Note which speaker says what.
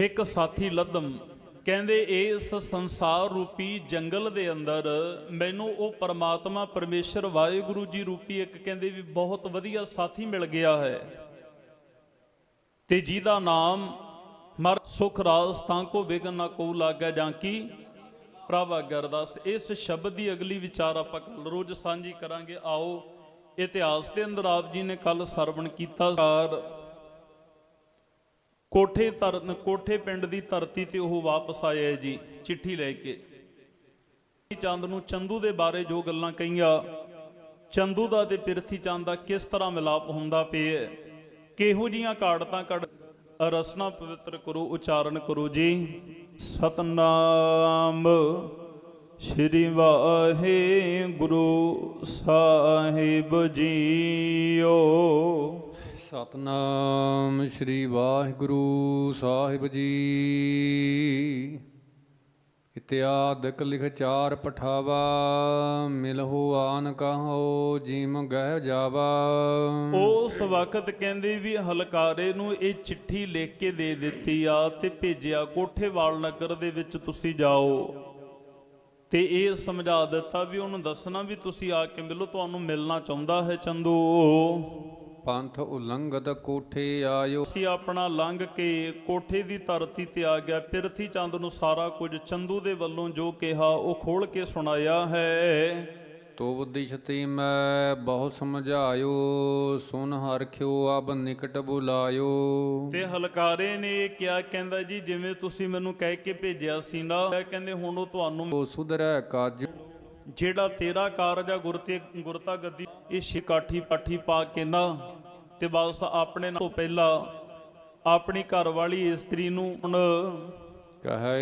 Speaker 1: ਇੱਕ ਸਾਥੀ ਲਦਮ ਕਹਿੰਦੇ, ਇਸ ਸੰਸਾਰ ਰੂਪੀ ਜੰਗਲ ਦੇ ਅੰਦਰ ਮੈਨੂੰ ਉਹ ਪਰਮਾਤਮਾ ਪਰਮੇਸ਼ਰ ਵਾਹਿਗੁਰੂ ਜੀ ਰੂਪੀ ਇੱਕ ਕਹਿੰਦੇ ਵੀ ਬਹੁਤ ਵਧੀਆ ਸਾਥੀ ਮਿਲ ਗਿਆ ਹੈ। ਤੇ ਜਿਹਦਾ ਨਾਮ ਮਰ ਸੁਖ ਰਾਸ ਤਾਂ ਕੋ ਵਿਗਨ ਨਾ ਕੋ ਲਾਗਾ ਜਾਂ ਕੀ? ਪ੍ਰਭ ਗਰਦਾਸ, ਇਸ ਸ਼ਬਦ ਦੀ ਅਗਲੀ ਵਿਚਾਰ ਆਪਾਂ ਕੱਲ ਰੋਜ਼ ਸਾਂਝੀ ਕਰਾਂਗੇ। ਆਓ, ਇਤਿਹਾਸ ਦੇ ਅੰਦਰ ਆਪ ਜੀ ਨੇ ਕੱਲ ਸਰਵਣ ਕੀਤਾ। ਸਾਰ ਕੋਠੇ ਤਰਨ, ਕੋਠੇ ਪਿੰਡ ਦੀ ਧਰਤੀ ਤੇ ਉਹ ਵਾਪਸ ਆਇਆ ਜੀ, ਚਿੱਠੀ ਲੈ ਕੇ। ਚੰਦ ਨੂੰ ਚੰਦੂ ਦੇ ਬਾਰੇ ਜੋ ਗੱਲਾਂ ਕਹੀਆਂ, ਚੰਦੂ ਦਾ ਤੇ ਪਿਰਥੀ ਚੰਦ ਦਾ ਕਿਸ ਤਰ੍ਹਾਂ ਮਿਲਾਪ ਹੁੰਦਾ ਪਿਆ ਕਿਹੋ ਜੀਆਂ ਕਾੜਤਾਂ ਕੱਢ ਰਸਨਾ ਪਵਿੱਤਰ ਕਰੋ, ਉਚਾਰਨ ਕਰੋ ਜੀ। ਸਤਨਾਮ ਸ਼੍ਰੀ ਵਾਹਿਗੁਰੂ ਸਾਹਿਬ ਜੀਓ।
Speaker 2: ਸਤਨਾਮ ਸ੍ਰੀ ਵਾਹਿਗੁਰੂ ਸਾਹਿਬ ਜੀ। ਇਤਿਆਦਿਕ ਲਿਖ ਚਾਰ ਪਠਾਵਾ ਮਿਲਹੁ ਆਨ ਕਹੋ, ਜੀਮ ਗਹਿ ਜਾਵਾ।
Speaker 1: ਉਸ ਵਕਤ ਕਹਿੰਦੇ ਵੀ ਹਲਕਾਰੇ ਨੂੰ ਇਹ ਚਿੱਠੀ ਲਿਖ ਕੇ ਦੇ ਦਿੱਤੀ ਆ ਤੇ ਭੇਜਿਆ ਕੋਠੇਵਾਲ ਨਗਰ ਦੇ ਵਿੱਚ ਤੁਸੀਂ ਜਾਓ। ਤੇ ਇਹ ਸਮਝਾ ਦਿੱਤਾ ਵੀ ਉਹਨੂੰ ਦੱਸਣਾ ਵੀ ਤੁਸੀਂ ਆ ਕੇ ਮਿਲੋ, ਤੁਹਾਨੂੰ ਮਿਲਣਾ ਚਾਹੁੰਦਾ ਹੈ ਚੰਦੂ।
Speaker 2: ਪੰਥ ਉਲੰਘਤ ਕੋਠੇ ਆਇਓ।
Speaker 1: ਅਸੀਂ ਆਪਣਾ ਲੰਘ ਕੇ ਕੋਠੇ ਦੀ ਧਰਤੀ ਤੇ ਆ ਗਿਆ। ਪਿਰਥੀ ਚੰਦ ਨੂੰ ਸਾਰਾ ਕੁਝ ਚੰਦੂ ਦੇ ਵੱਲੋਂ ਜੋ ਕਿਹਾ ਉਹ ਖੋਲ ਕੇ ਸੁਣਾਇਆ ਹੈ।
Speaker 2: ਤੋ ਬੁੱਧਿਸ਼ਤੀ ਮੈਂ ਬਹੁ ਸਮਝਾਇਓ ਸੁਨ ਹਰਖਿਓ ਅਬ ਨਿਕਟ ਬੁਲਾਇਓ।
Speaker 1: ਤੇ ਹਲਕਾਰੇ ਨੇ ਕਿਹਾ ਕਹਿੰਦਾ ਜੀ ਜਿਵੇਂ ਤੁਸੀਂ ਮੈਨੂੰ ਕਹਿ ਕੇ ਭੇਜਿਆ ਸੀ ਨਾ ਇਹ ਕਹਿੰਦੇ ਹੁਣ ਉਹ ਤੁਹਾਨੂੰ
Speaker 2: ਉਹ ਸੁਧਰੈ ਕਾਜ
Speaker 1: ਜਿਹੜਾ ਤੇਰਾ ਕਾਰਜ ਆ ਗੁਰਤੇ ਗੁਰਤਾ ਗੱਦੀ ਇਹ ਸ਼ਿਕਾਠੀ ਪਾਠੀ ਪਾ ਕੇ ਨਾ। ਤੇ ਬਸ ਆਪਣੇ ਤੋਂ ਪਹਿਲਾਂ ਆਪਣੀ ਘਰ ਵਾਲੀ ਇਸਤਰੀ ਨੂੰ ਹੁਣ
Speaker 2: ਕਹੈ